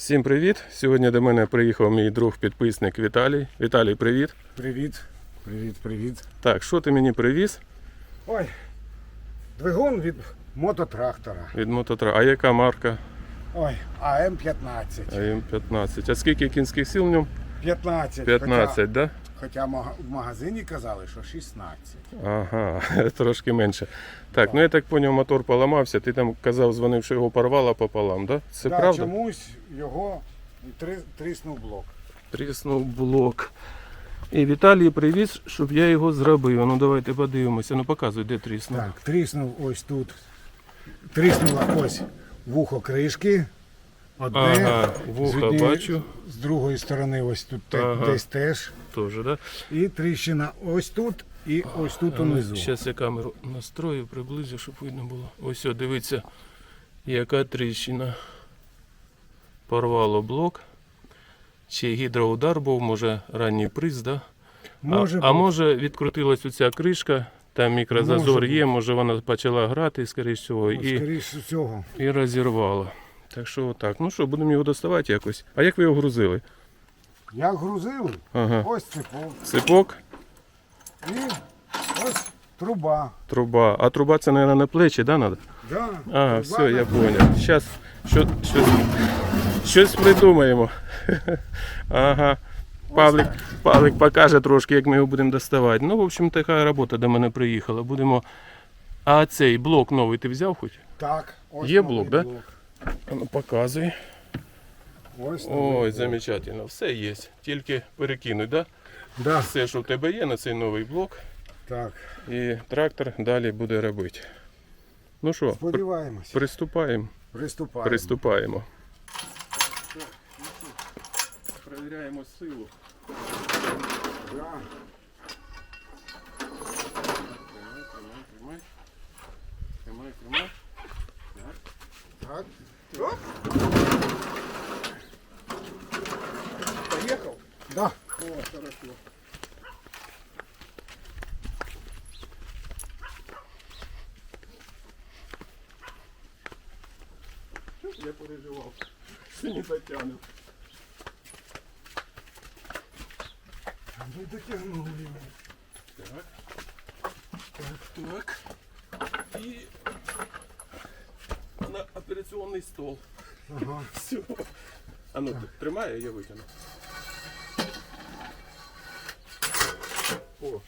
Всім привіт! Сьогодні до мене приїхав мій друг підписник Віталій. Віталій, привіт. Привіт, привіт, привіт. Так, що ти мені привіз Ой, двигун від мототрактора. від мототрактора. А яка марка? Ой, АМ-15. АМ-15. А скільки кінських сил в ньому? 15. 15, так? да? Хоча в магазині казали, що 16. Ага, трошки менше. Так, ну я так поняв, мотор поламався. Ти там казав, дзвонив, що його порвало пополам, да? Це да, правда? Чомусь його три, тріснув блок. Тріснув блок. І Віталій привіз, щоб я його зробив. Ну давайте подивимося. Ну показуй, де тріснув. Так, тріснув ось тут. Тріснула ось вухо кришки. Одне. Ага, з вуха однієї- бачу. З другої сторони ось тут те- Ага. десь теж. Теж, да? І тріщина ось тут і ось тут унизу. Зараз я камеру настрою, приблизю, щоб видно було. Ось, о, дивіться, яка тріщина. Порвало блок. Чи гідроудар був, може ранній приз, да? Може а, а бути. може відкрутилась оця кришка, там мікрозазор Може є, може вона почала грати, скоріш всього, і, всього. і розірвала. Так що отак. Ну що, будемо його доставати якось. А як ви його грузили? Як грузили, Ага. ось цепок. Ципок, І ось труба. труба. А труба це, мабуть, на плечі, да, надо? Да, А, труба все, я на- понял. Сейчас що, щось, щось придумаємо. Ага. Павлик, Павлик покаже трошки, як ми його будемо доставати. Ну, в общем, така робота до мене приїхала. Будемо. А цей блок новий ти взяв хоч? Так, ось Є новий блок, да? Ну показуй. Ось Ой, замечательно. Все є. Тільки перекинуть, да? Да, Все, що в тебе є на цей новий блок. так, І трактор далі буде робити. Ну що, сподіваємось. приступаємо. Приступаємо. Приступаємо. Перевіряємо силу. Да. Тримай, тримай, тримай. Тримай, тримай. Так. Оп. Поїхав? Да. О, хорошо. Я переживав. Що не дотягнув. Ми дотягнули. Так. Так, так. І на операційний стол. Ага. Все. А ну, тримай, я витягну. О,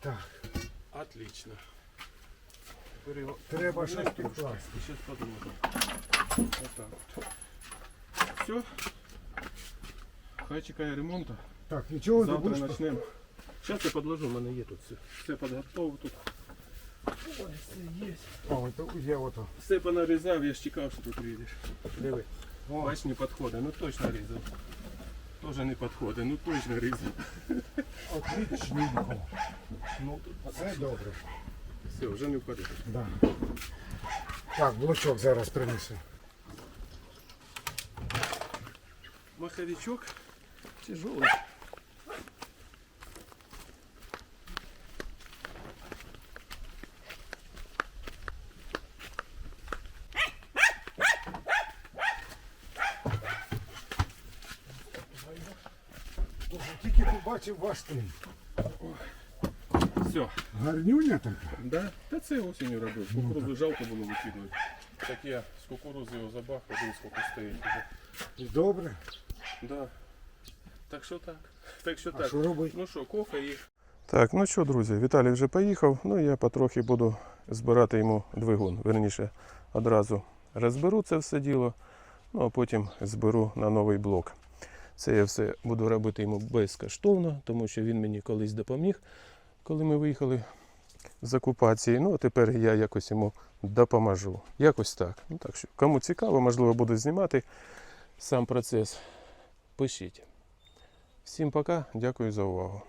Так, отлично. Теперь його треба щось трошки. підкласти. Сейчас подумаем. Вот так вот. Все. Хай чекає ремонту. Так, нічого не Завтра будеш. почнемо. Зараз я подложу, в мене є тут все. Все підготовлено тут. Ой, все є. О, то є ото. Все понарізав, я ж чекав, що ти приїдеш. Диви. О, Бач, не підходить. Ну точно різав. Тоже не підходить, ну точно різав. отличненько. Ну, Це добре. все, вже не впаде. Да. Так, блочок зараз принесу. Маховичок тяжелый. Тільки побачив ваш тим. Все. Гарнюня така. Да? Та це осінню робив. Кукурузу жалко було викидувати. Так я з кукурузи його забах, один скільки стоїть. уже. Добре. Да. Так що так. Так що А так. що робити? Ну що, кофе і. Так, ну що, друзі, Віталій вже поїхав. Ну я потрохи буду збирати йому двигун. Верніше, одразу розберу це все діло, ну а потім зберу на новий блок. Це я все буду робити йому безкоштовно, тому що він мені колись допоміг, коли ми виїхали з окупації. Ну, а тепер я якось йому допоможу. Якось так. Ну, так що, кому цікаво, можливо, буду знімати сам процес. Пишіть. Всім пока, дякую за увагу.